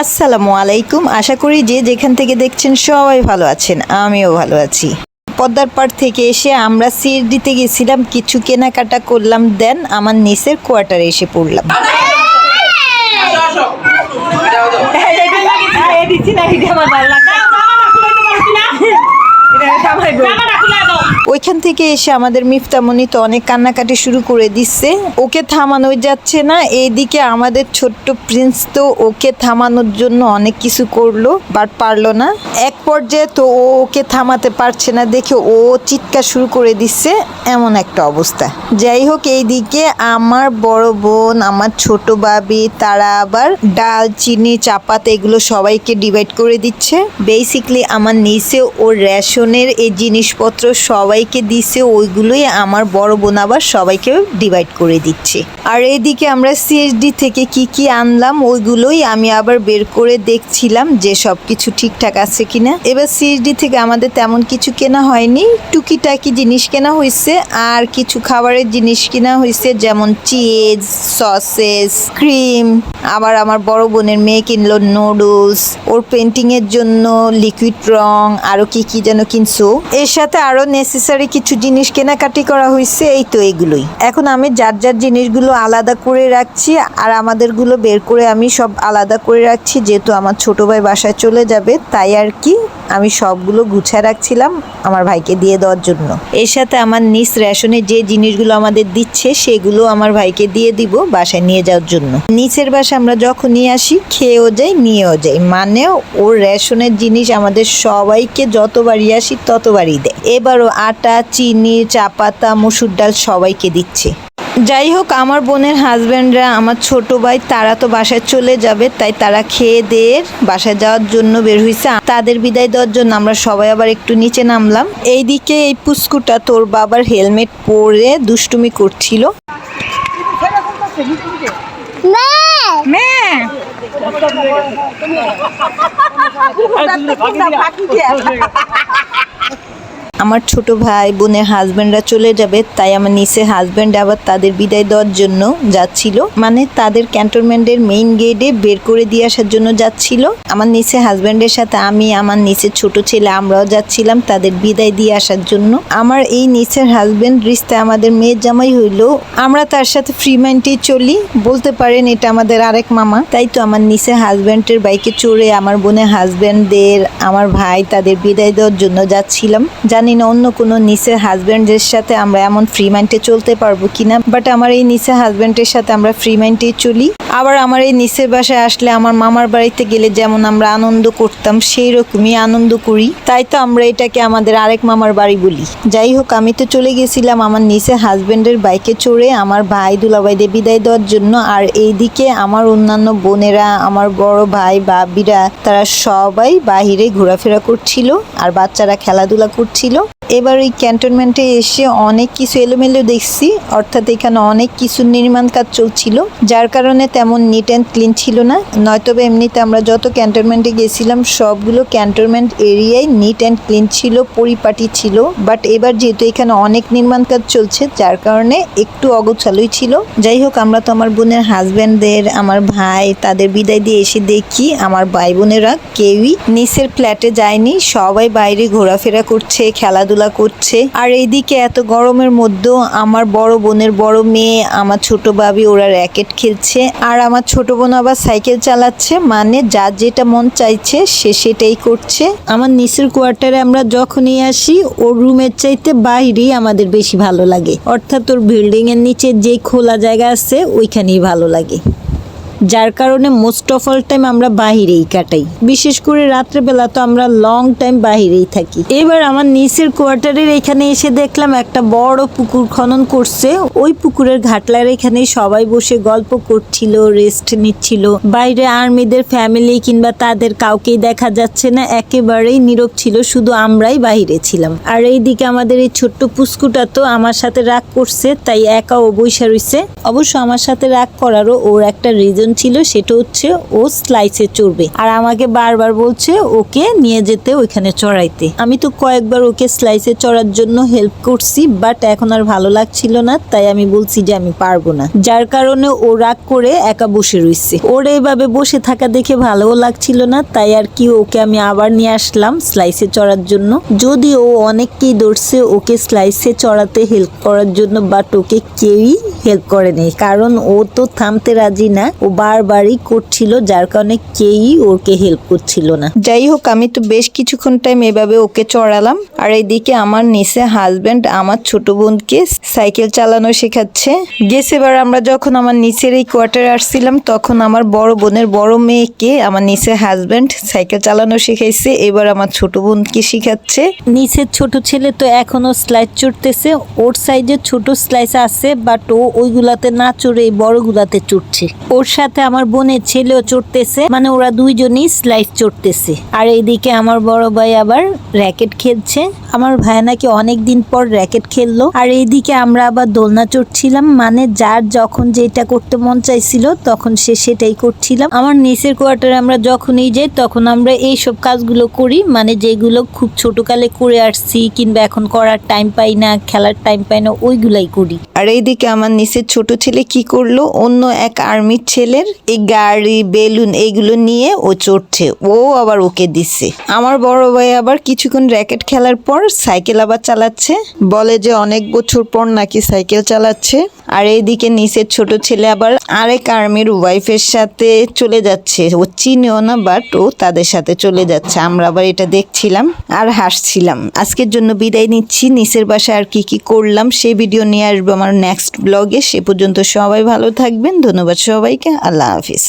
আসসালামু আলাইকুম আশা করি যে যেখান থেকে দেখছেন সবাই ভালো আছেন আমিও ভালো আছি পদ্মার পাড় থেকে এসে আমরা সিএসডিতে গেছিলাম কিছু কেনাকাটা করলাম দেন আমার নিচের কোয়ার্টারে এসে পড়লাম ওইখান থেকে এসে আমাদের মিফতামণি তো অনেক কান্নাকাটি শুরু করে দিচ্ছে। ওকে থামানো যাচ্ছে না। এইদিকে আমাদের ছোট্ট প্রিন্স তো ওকে থামানোর জন্য অনেক কিছু করল, বাট পারল না। এক পর্যায়ে তো ও ওকে থামাতে পারছে না দেখে ও চিৎকার শুরু করে দিচ্ছে। এমন একটা অবস্থা। যাই হোক, এইদিকে আমার বড় বোন, আমার ছোট বাবি তারা আবার ডাল, চিনি, চাপাত এগুলো সবাইকে ডিভাইড করে দিচ্ছে। বেসিকলি আমার নিচে ও রেশনের এই জিনিসপত্র সবাইকে দিচ্ছে ওইগুলোই আমার বড় বোন আবার সবাইকে ডিভাইড করে দিচ্ছে। আর এদিকে আমরা সিএসডি থেকে কি কি আনলাম, ওইগুলোই আমি আবার বের করে দেখছিলাম যে সব কিছু ঠিকঠাক আছে কিনা। এবার সিএসডি থেকে আমাদের তেমন কিছু কেনা হয়নি। টুকিটাকি জিনিস কেনা হয়েছে আর কিছু খাবারের জিনিস কেনা হয়েছে যেমন চিজ সসেস ক্রিম আবার আমার বড় বোনের মেয়ে কিনলো নুডলস ওর পেন্টিং এর জন্য লিকুইড রং, আরও কি কি যেন কিনছো। এর সাথে আরও নেসেসারি কিছু জিনিস কেনাকাটি করা হয়েছে এই তো এগুলোই। এখন আমি যার যার জিনিসগুলো আলাদা করে রাখছি, আর আমাদেরগুলো বের করে আমি সব আলাদা করে রাখছি, যেহেতু আমার ছোট ভাই বাসায় চলে যাবে, তাই আর কি আমি সবগুলো গুছায় রাখছিলাম আমার ভাইকে দিয়ে দেওয়ার জন্য। এর সাথে আমার নিজ রেশনে যে জিনিসগুলো আমাদের দিচ্ছে, সেগুলো আমার ভাইকে দিয়ে দিব বাসায় নিয়ে যাওয়ার জন্য। নিচের বাসা আমরা যখনই আসি, খেয়েও যাই, নিয়েও যাই। মানে ওর রেশনের জিনিস আমাদের সবাইকে যতবারই আসি, ততবারই দেয়। এবারও আটা, চিনি চা পাতা মসুর ডাল সবাইকে দিচ্ছে। যাই হোক, আমার বোনের হাজব্যান্ডরা, আমার ছোট ভাই, তারা তো বাসায় চলে যাবে, তাই তারা খেয়ে দিয়ে বাসায় যাওয়ার জন্য বের হয়েছে তাদের বিদায় দেওয়ার জন্য আমরা সবাই আবার একটু নিচে নামলাম। এইদিকে এই পুস্কুটা তোর বাবার হেলমেট পরে দুষ্টুমি করছিল। মেয়ে মেয়ে আমার ছোট ভাই বোনের হাজব্যান্ডরা চলে যাবে, তাই আমার নিচে হাজব্যান্ড আবার তাদের বিদায় দেওয়ার জন্য যাচ্ছিল। মানে তাদের ক্যান্টনমেন্টের মেইন গেটে বের করে দিয়ে আসার জন্য যাচ্ছিল। আমার নিচে হাজব্যান্ডের সাথে আমি, আমার নিচে ছোট ছেলে আমরাও যাচ্ছিলাম তাদের বিদায় দিয়ে আসার জন্য। আমার এই নিচের হাজব্যান্ড রিস্তা আমাদের মেয়ের জামাই হইল। আমরা তার সাথে ফ্রি মাইন্ডেই চলি। বলতে পারেন এটা আমাদের আরেক মামা। তাই তো আমার নিচে হাজব্যান্ডের বাইকে চড়ে আমার বোনের হাজব্যান্ডদের আমার ভাই তাদের বিদায় দেওয়ার জন্য যাচ্ছিলাম। জানি না অন্য কোনো নিচের হাজব্যান্ডের সাথে আমরা এমন ফ্রি মাইন্ডে চলতে পারব কিনা বাট আমার এই নিচের হাজব্যান্ডের সাথে আমরা ফ্রি মাইন্ডেই চলি। আবার আমার এই নিচের বাসায় আসলে আমার মামার বাড়িতে গেলে যেমন আমরা আনন্দ করতাম, সেই রকমই আনন্দ করি। তাই তো আমরা এটাকে আমাদের আরেক মামার বাড়ি বলি। যাই হোক, আমি তো চলে গেছিলাম আমার নিচে হাজব্যান্ডের বাইকে চড়ে আমার ভাই দুলাভাইদের বিদায় দেওয়ার জন্য। আর এইদিকে আমার অন্যান্য বোনেরা, আমার বড় ভাই বাবিরা তারা সবাই বাহিরে ঘোরাফেরা করছিল, আর বাচ্চারা খেলাধুলা করছিল। এবার ওই ক্যান্টনমেন্টে এসে অনেক কিছু এলোমেলো দেখছি, অর্থাৎ এখানে অনেক কিছু নির্মাণ কাজ চলছিল, যার কারণে তেমন নিট অ্যান্ড ক্লিন ছিল না। নয়তবে এমনিতে আমরা যত ক্যান্টনমেন্টে গেছিলাম, সবগুলো ক্যান্টনমেন্ট এরিয়ায় নিট অ্যান্ড ক্লিন ছিল, পরিপাটি ছিল। বাট এবার যেহেতু এখানে অনেক নির্মাণ কাজ চলছে, যার কারণে একটু অগোছালোই ছিল। যাই হোক, আমরা তো আমার বোনের হাজব্যান্ডদের আমার ভাই, তাদের বিদায় দিয়ে এসে দেখি, আমার ভাই বোনেরা কেউই নিচের ফ্ল্যাটে যায়নি, সবাই বাইরে ঘোরাফেরা করছে, খেলাধুলা করছে। আর এইদিকে এত গরমের মধ্যেও আমার বড় বোনের বড় মেয়ে, আমার ছোট ভাবি, ওরা র্যাকেট খেলছে। আর আমার ছোট বোন আবার সাইকেল চালাচ্ছে মানে যার যেটা মন চাইছে সে সেটাই করছে। আমার নিচের কোয়ার্টারে আমরা যখনই আসি, ওর রুমের চাইতে বাইরেই আমাদের বেশি ভালো লাগে। অর্থাৎ ওর বিল্ডিং এর নিচে যে খোলা জায়গা আছে, ওইখানেই ভালো লাগে। যার কারণে মোস্ট অফ অল টাইম আমরা বাহিরেই কাটাই। বিশেষ করে রাত্রেবেলা তো আমরা লং টাইম বাহিরেই থাকি। এবার আমার নিচের কোয়ার্টারের এখানে এসে দেখলাম একটা বড় পুকুর খনন করছে। ওই পুকুরের ঘাটলার এখানে সবাই বসে গল্প করছিল রেস্ট নিচ্ছিল। বাইরে আর্মিদের ফ্যামিলি কিংবা তাদের কাউকেই দেখা যাচ্ছে না। একেবারেই নীরব ছিল, শুধু আমরাই বাইরে ছিলাম। আর এইদিকে আমাদের এই ছোট্ট পুস্কুটা তো আমার সাথে রাগ করছে, তাই একা ও বৈশা রইছে। অবশ্য আমার সাথে রাগ করারও ওর একটা রিজন মিশন ছিল, সেটা হচ্ছে ও স্লাইসে চড়বে। আর আমাকে বারবার বলছে ওকে নিয়ে যেতে ওইখানে চড়াইতে। আমি তো কয়েকবার ওকে স্লাইসে চড়ার জন্য হেল্প করছি বাট এখন আর ভালো লাগছিল না, তাই আমি বলছি যে আমি পারব না। যার কারণে ও রাগ করে একা বসে রইছে। ওর এইভাবে বসে থাকা দেখে ভালোও লাগছিল না, তাই আর কি ওকে আমি আবার নিয়ে আসলাম স্লাইসে চড়ার জন্য। যদি ও অনেককেই ধরছে ওকে স্লাইসে চড়াতে হেল্প করার জন্য বাট ওকে কেউই হেল্প করেনি কারণ ও তো থামতে রাজি না। ও বারবারই করছিল যার কারণে কেউই ওকে হেল্প করছিল না। যাই হোক আমি তো বেশ কিছুক্ষণ টাইম এভাবে ওকে চড়ালাম। আর এইদিকে আমার নিচে হাজবেন্ড আমার ছোট বোনকে সাইকেল চালানো শেখাচ্ছে। গেছে এবার আমরা যখন আমার নিচের এই কোয়ার্টারে আসছিলাম তখন আমার বড় বোনের বড় মেয়েকে আমার নিচে হাজবেন্ড সাইকেল চালানো শিখাইছে। এবার আমার ছোট বোনকে শিখাচ্ছে। নিচের ছোট ছেলে তো এখনও স্লাইড চড়তেছে। ওর সাইজে ছোট স্লাইস আছে বাট ও ওইগুলাতে না চড়ে এই বড়গুলাতে চড়ছে। ওর সাথে আমার বোনের ছেলেও চড়তেছে মানে ওরা দুইজনই স্লাইড চড়তেছে। আর এইদিকে আমার বড় ভাই আবার র্যাকেট খেলছে। আমার ভাই নাকি অনেক দিন পর র্যাকেট খেললো। আর এইদিকে আমরা আবার দোলনা চড়ছিলাম মানে যার যখন যেটা করতে মন চাইছিল তখন সে সেটাই করছিলাম। আমার নিচের কোয়ার্টারে আমরা যখনই যাই তখন আমরা এই সব কাজগুলো করি মানে যেগুলো খুব ছোটকালে করে আসছি কিংবা এখন করার টাইম পাই না, খেলার টাইম পাই না, ওইগুলাই করি। আর এইদিকে আমার নিচের ছোট ছেলে কি করল? অন্য এক আর্মির ছেলের এই গাড়ি, বেলুন এইগুলো নিয়ে ও চড়ছে। ও আবার ওকে দিচ্ছে। আমার বড় ভাই আবার কিছুক্ষণ র্যাকেট খেলার পর সাইকেল আবার চালাচ্ছে। বলে যে অনেক বছর পর নাকি সাইকেল চালাচ্ছে। আর এইদিকে নিচের ছোট ছেলে আবার আরেক আর্মির ওয়াইফের সাথে চলে যাচ্ছে। ও চিনেও না বাট ও তাদের সাথে চলে যাচ্ছে। আমরা আবার এটা দেখছিলাম আর হাসছিলাম। আজকের জন্য বিদায় নিচ্ছি। নিচের বাসায় আর কি কি করলাম, সেই ভিডিও নিয়ে আসব আমার নেক্সট ব্লগে সে পর্যন্ত সবাই ভালো থাকবেন। ধন্যবাদ সবাইকে। আল্লাহ হাফিজ।